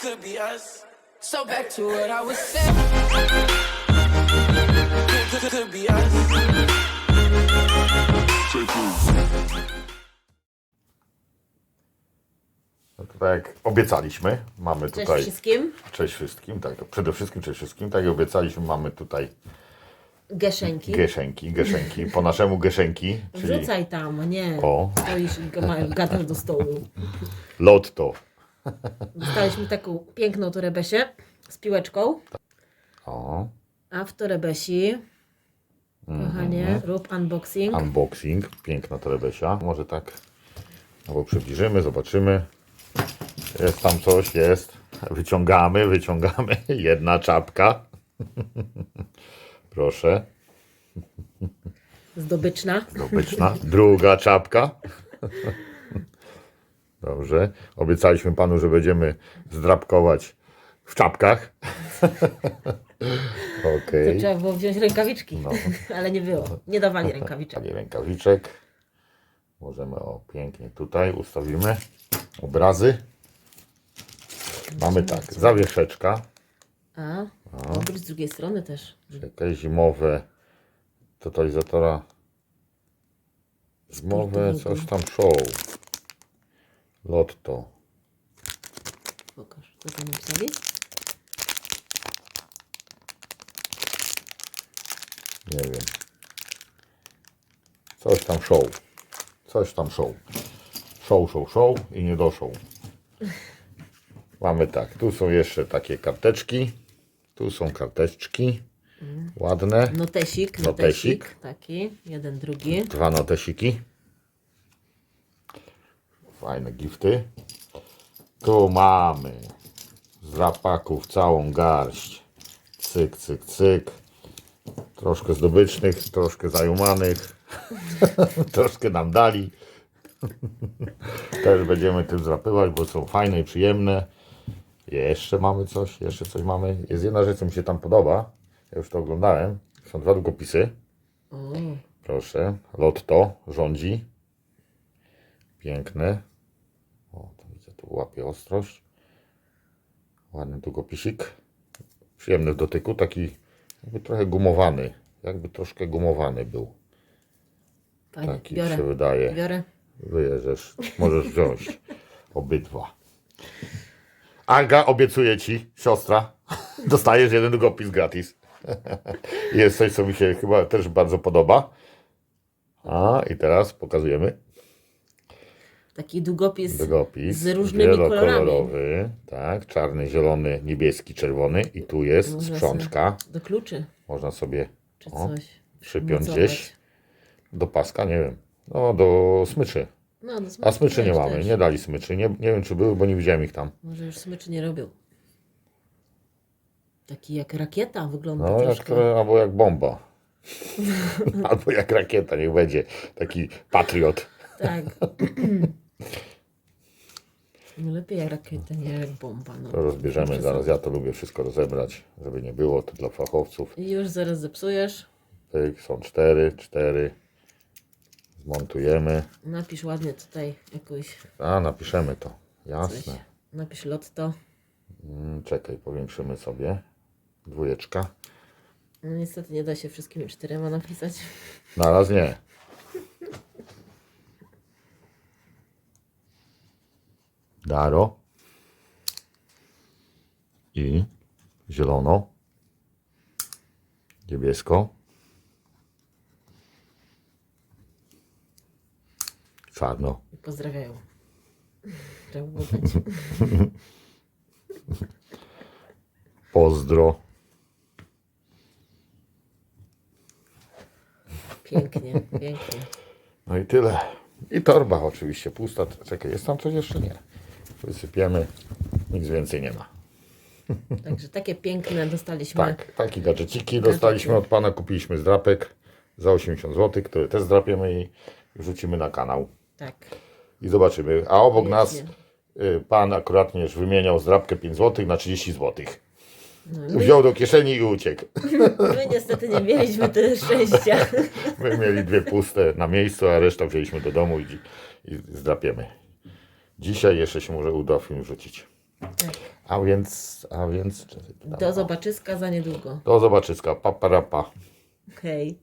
could be us. So back to what I was saying. Could, could, could be us. No to tak jak obiecaliśmy, mamy Cześć tutaj. wszystkim. Cześć wszystkim, tak. Przede wszystkim cześć wszystkim. Tak jak obiecaliśmy, mamy tutaj Geszenki. geszenki, geszenki. Po naszemu geszenki, czyli Wrzucaj tam, nie. O. Stoisz i ga- gadasz do stołu. lotto. Dostaliśmy taką piękną torebesię z piłeczką. O, A w torebesi, kochanie, rób unboxing. unboxing. Piękna torebesia. Może tak, albo przybliżymy, zobaczymy. Jest tam coś, jest. Wyciągamy, wyciągamy. Jedna czapka. Proszę. Zdobyczna. Zdobyczna. Druga czapka. Dobrze. Obiecaliśmy panu, że będziemy zdrapkować w czapkach. To Okej. trzeba było wziąć rękawiczki. No. Ale nie było. Nie dawali rękawiczek. Takie rękawiczek. Możemy o pięknie tutaj ustawimy obrazy. Mamy tak, zawieszeczka, A, obróć z drugiej strony też. jakieś zimowe totalizatora. Zimowe coś tam show. Lotto. Pokaż, co tam napisali? Nie wiem. Coś tam show. Coś tam show. Show, show, show i nie do show. Mamy tak, tu są jeszcze takie karteczki. Tu są karteczki. Ładne. Notesik, Notesik. notesik. Taki, jeden, drugi. Dwa notesiki. Fajne gifty. Tu mamy z rapaków całą garść. Cyk, cyk, cyk. Troszkę zdobycznych, troszkę zajumanych. troszkę nam dali. Też będziemy tym zrapywać, bo są fajne i przyjemne. Jeszcze mamy coś, jeszcze coś mamy. Jest jedna rzecz, co mi się tam podoba. Ja już to oglądałem. Są dwa długopisy. O, Proszę, Lotto rządzi. Piękne. Tu łapie ostrość. Ładny długopisik. Przyjemny w dotyku, taki jakby trochę gumowany. Jakby troszkę gumowany był. fajnie. Taki Biorę, się wydaje. biorę. Wyjeżdżasz, możesz wziąć obydwa. Aga, obiecuję ci, siostra, dostajesz jeden długopis gratis. Jest coś, co mi się chyba też bardzo podoba. A, i teraz pokazujemy Taki długopis długopis. z różnymi kolorami. Tak, czarny, zielony, niebieski, czerwony. I tu jest Można sprzączka. Do kluczy, Można sobie czy o, przypiąć mocować. gdzieś do paska, nie wiem. No, do smyczy. No, do A smyczy nie mamy, też. nie dali smyczy. Nie, nie wiem, czy były, bo nie widziałem ich tam. Może już smyczy nie robią. Taki jak rakieta wygląda No, jak, albo jak bomba. albo jak rakieta, niech będzie. Taki patriot. Tak. No lepiej jak rakieta, nie jak bomba. No. To rozbierzemy zaraz. Ja to lubię wszystko rozebrać, żeby nie było. To dla fachowców. I już zaraz zepsujesz. Pyk, są cztery, cztery. Zmontujemy. Napisz ładnie tutaj jakąś A, napiszemy to. coś. Jasne. Napisz lotto. Mm, Czekaj, powiększymy sobie. Dwójeczka. No niestety nie da się wszystkimi czterema napisać. Naraz nie. Daro. I zielono. Niebiesko. Czarno. Pozdrawiają. Trzeba było dać. Pozdro. Pięknie, pięknie. No i tyle. I torba oczywiście pusta. Czekaj, jest tam coś jeszcze? Nie. Wysypiemy. Nic więcej nie ma. Także takie piękne dostaliśmy. Tak, takie gadżeciki dostaliśmy od pana, kupiliśmy z drapek za 80 zł, które też zdrapiemy i wrzucimy na kanał. Tak. I zobaczymy. A obok nas y, pan akuratnie już wymieniał zdrapkę 5 zł na 30 zł. No, Wziął do kieszeni i uciekł. my niestety nie mieliśmy tyle szczęścia. My mieli dwie puste na miejscu, a resztę wzięliśmy do domu i, i zdrapiemy. Dzisiaj jeszcze się może uda film wrzucić. Tak. A więc, a więc... Do zobaczyska za niedługo. Do zobaczyska. Pa, pa, pa. Hej.